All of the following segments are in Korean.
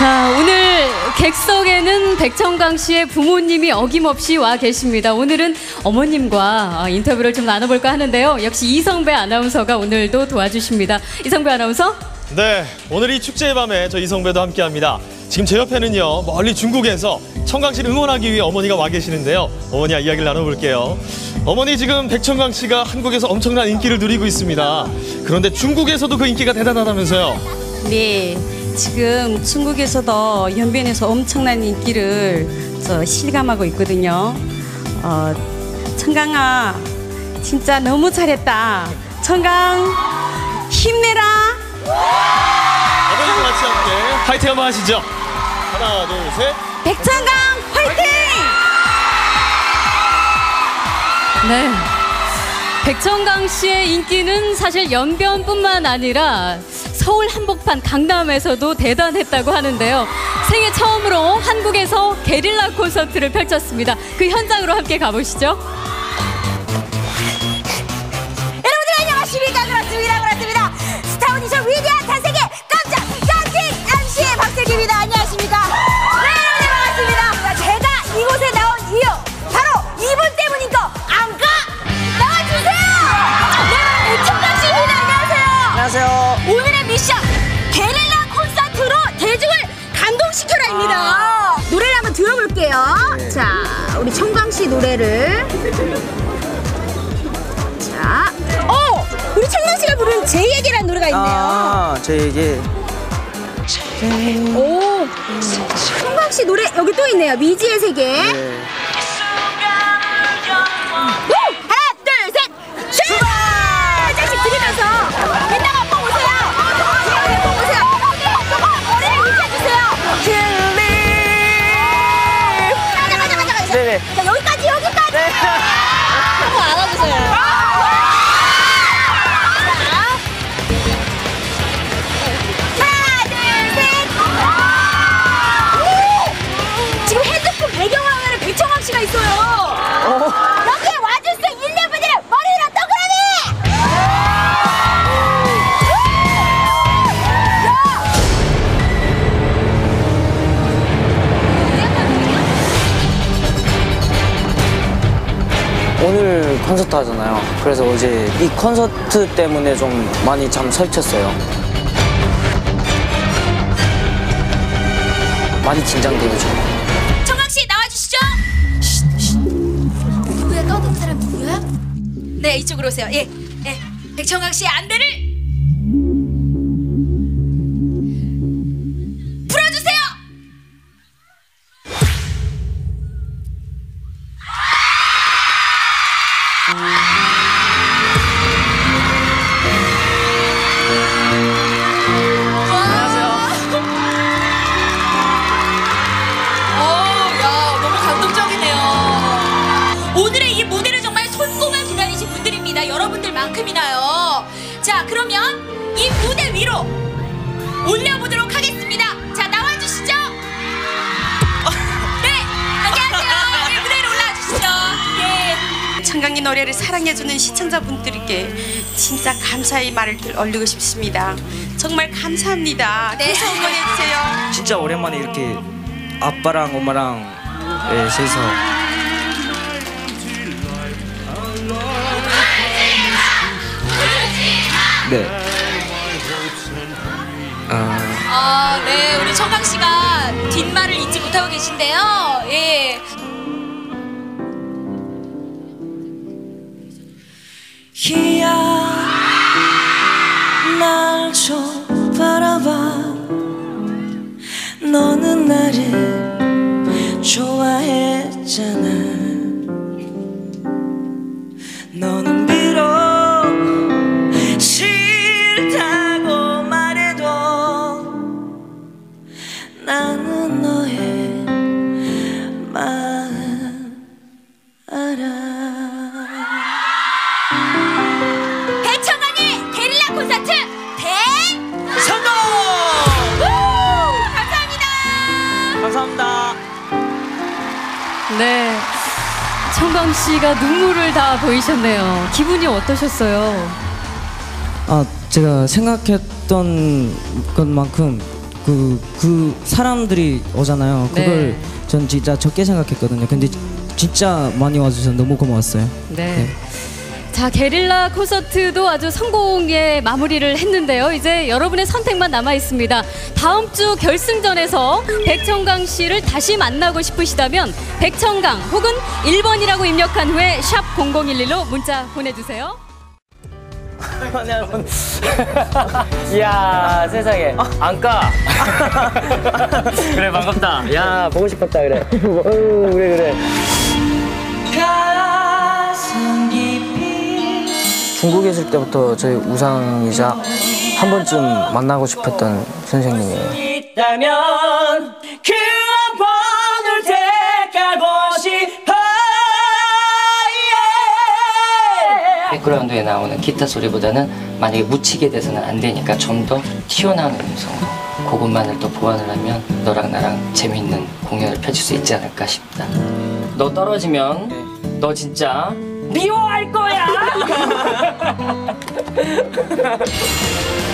자, 오늘 객석에는 백청강 씨의 부모님이 어김없이 와 계십니다. 오늘은 어머님과 어, 인터뷰를 좀 나눠볼까 하는데요. 역시 이성배 아나운서가 오늘도 도와주십니다. 이성배 아나운서? 네, 오늘 이 축제의 밤에 저 이성배도 함께합니다. 지금 제 옆에는요, 멀리 중국에서 청강 씨를 응원하기 위해 어머니가 와 계시는데요. 어머니와 이야기를 나눠볼게요. 어머니 지금 백청강 씨가 한국에서 엄청난 인기를 누리고 있습니다. 그런데 중국에서도 그 인기가 대단하다면서요. 네, 지금 중국에서도 연변에서 엄청난 인기를 저 실감하고 있거든요. 어, 청강아, 진짜 너무 잘했다. 청강, 힘내라. 어머니도 같이 함께 파이팅 한번 하시죠. 하나, 둘, 셋. 백청강, 화이팅! 네. 백청강 씨의 인기는 사실 연변뿐만 아니라 서울 한복판 강남에서도 대단했다고 하는데요. 생애 처음으로 한국에서 게릴라 콘서트를 펼쳤습니다. 그 현장으로 함께 가보시죠. 노래가 있네요. 아, 저에게 오, 청강 씨 노래 여기 또 있네요. 미지의 세계. 네. 오, 하나, 둘, 셋, 출발! 짝씩 들이면서 이따 오늘 콘서트 하잖아요. 그래서 어제 이 콘서트 때문에 좀 많이 잠 설쳤어요. 많이 긴장돼요, 저. 청학 씨 나와주시죠. 누구야 떠드는 사람 누구야? 네 이쪽으로 오세요. 예, 예. 백청학 씨 안대를 여러분들만큼이나요. 자, 그러면 이 무대 위로 올려보도록 하겠습니다. 자, 나와주시죠. 네, 안녕하세요. 네, 무대 위로 올라와주시죠. 예. 청강이 노래를 사랑해주는 시청자분들께 진짜 감사의 말을 올리고 싶습니다. 정말 감사합니다. 네. 계속 응원해주세요. 진짜 오랜만에 이렇게 아빠랑 엄마랑 예, 셋이서 계신데요. 예. 희야 날 좀 바라봐 너는 나를 좋아했잖아 청강 씨가 눈물을 다 보이셨네요. 기분이 어떠셨어요? 아, 제가 생각했던 것만큼 그, 그 사람들이 오잖아요. 네. 그걸 전 진짜 적게 생각했거든요. 근데 진짜 많이 와주셔서 너무 고마웠어요. 네. 자, 게릴라 콘서트도 아주 성공의 마무리를 했는데요. 이제 여러분의 선택만 남아 있습니다. 다음 주 결승전에서 백청강 씨를 다시 만나고 싶으시다면 백청강 혹은 1번이라고 입력한 후에 샵 0011로 문자 보내주세요. 이야 세상에 안 까. 그래 반갑다. 야 보고 싶었다 그래. 어우, 그래 그래. 중국에 있을 때부터 저희 우상이자 한 번쯤 만나고 싶었던 선생님이에요. 있다면 그한 번을 택하고 싶어 yeah. 백그라운드에 나오는 기타 소리보다는 만약에 묻히게 돼서는 안 되니까 좀 더 튀어나오는 음성으로 그것만을 또 보완을 하면 너랑 나랑 재밌는 공연을 펼칠 수 있지 않을까 싶다. 너 떨어지면 너 진짜 미워할 거야.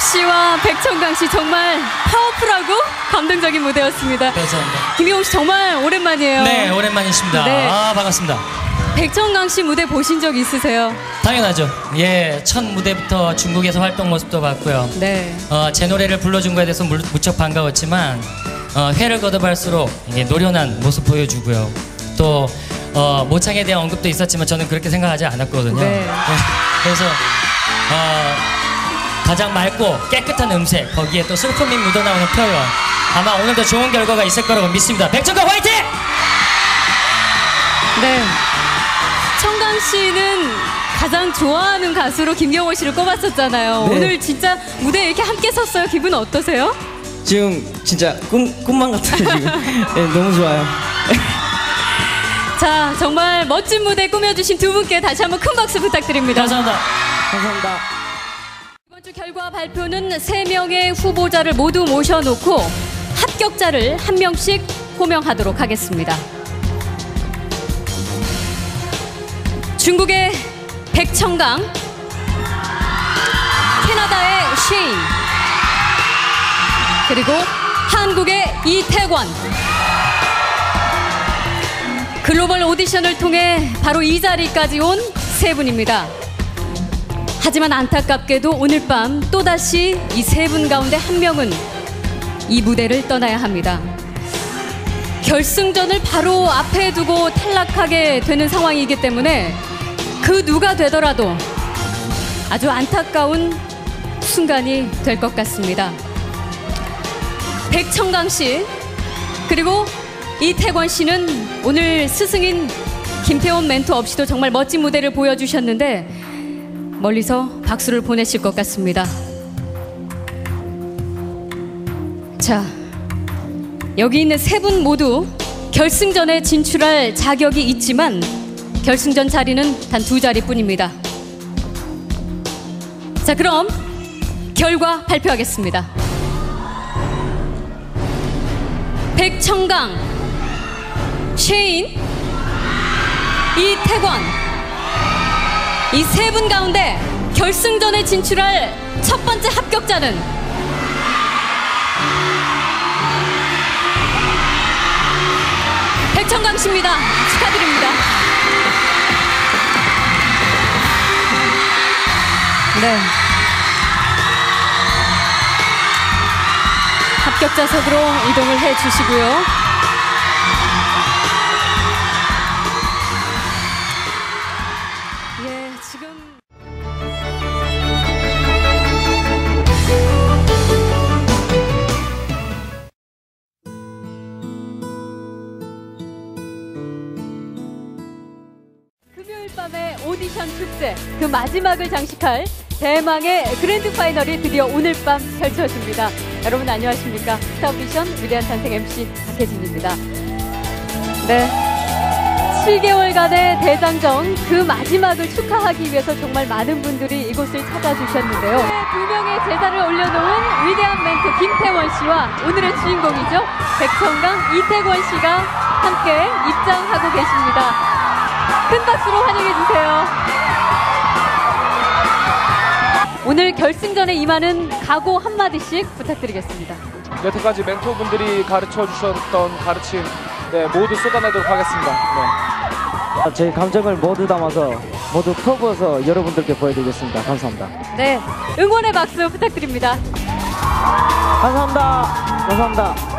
씨와 백청강 씨 정말 파워풀하고 감동적인 무대였습니다. 감사합니다. 김경호 씨 정말 오랜만이에요. 네, 오랜만이십니다. 네. 아, 반갑습니다. 백청강 씨 무대 보신 적 있으세요? 당연하죠. 예, 첫 무대부터 중국에서 활동 모습도 봤고요. 네. 어, 제 노래를 불러준 거에 대해서 물- 무척 반가웠지만 어, 회를 거듭할수록 이게 노련한 모습 보여주고요. 또 어, 모창에 대한 언급도 있었지만 저는 그렇게 생각하지 않았거든요. 네. 그래서 어, 가장 맑고 깨끗한 음색 거기에 또 슬픔이 묻어나오는 표현 아마 오늘도 좋은 결과가 있을 거라고 믿습니다. 백천강 화이팅! 네. 청강 씨는 가장 좋아하는 가수로 김경호 씨를 꼽았었잖아요. 네. 오늘 진짜 무대에 이렇게 함께 섰어요. 기분 어떠세요? 지금 진짜 꿈, 꿈만 같아요 지금 네, 너무 좋아요 자, 정말 멋진 무대 꾸며주신 두 분께 다시 한번 큰 박수 부탁드립니다. 감사합니다. 감사합니다 결과 발표는 세명의 후보자를 모두 모셔놓고 합격자를 한 명씩 호명하도록 하겠습니다. 중국의 백청강, 캐나다의 쉐인, 그리고 한국의 이태권. 글로벌 오디션을 통해 바로 이 자리까지 온 세 분입니다. 하지만 안타깝게도 오늘 밤 또다시 이 세 분 가운데 한 명은 이 무대를 떠나야 합니다. 결승전을 바로 앞에 두고 탈락하게 되는 상황이기 때문에 그 누가 되더라도 아주 안타까운 순간이 될 것 같습니다. 백청강 씨 그리고 이태권 씨는 오늘 스승인 김태원 멘토 없이도 정말 멋진 무대를 보여주셨는데 멀리서 박수를 보내실 것 같습니다. 자, 여기 있는 세 분 모두 결승전에 진출할 자격이 있지만 결승전 자리는 단 두 자리뿐입니다. 자, 그럼 결과 발표하겠습니다. 백청강, 쉐인, 이태권 이 세 분 가운데 결승전에 진출할 첫 번째 합격자는 백청강 씨입니다. 축하드립니다. 네. 합격자 석으로 이동을 해 주시고요. 지금 금요일 밤의 오디션 축제 그 마지막을 장식할 대망의 그랜드 파이널이 드디어 오늘 밤 펼쳐집니다. 여러분 안녕하십니까? 스타 오디션 위대한 탄생 MC 박혜진입니다. 네. 7개월간의 대장정 그 마지막을 축하하기 위해서 정말 많은 분들이 이곳을 찾아주셨는데요. 두 명의 제자를 올려놓은 위대한 멘토 김태원 씨와 오늘의 주인공이죠. 백청강 이태권 씨가 함께 입장하고 계십니다. 큰 박수로 환영해 주세요. 오늘 결승전에 임하는 각오 한마디씩 부탁드리겠습니다. 여태까지 멘토분들이 가르쳐 주셨던 가르침 네, 모두 쏟아내도록 하겠습니다. 네. 제 감정을 모두 담아서 모두 풀어서 여러분들께 보여드리겠습니다. 감사합니다. 네, 응원의 박수 부탁드립니다. 감사합니다. 감사합니다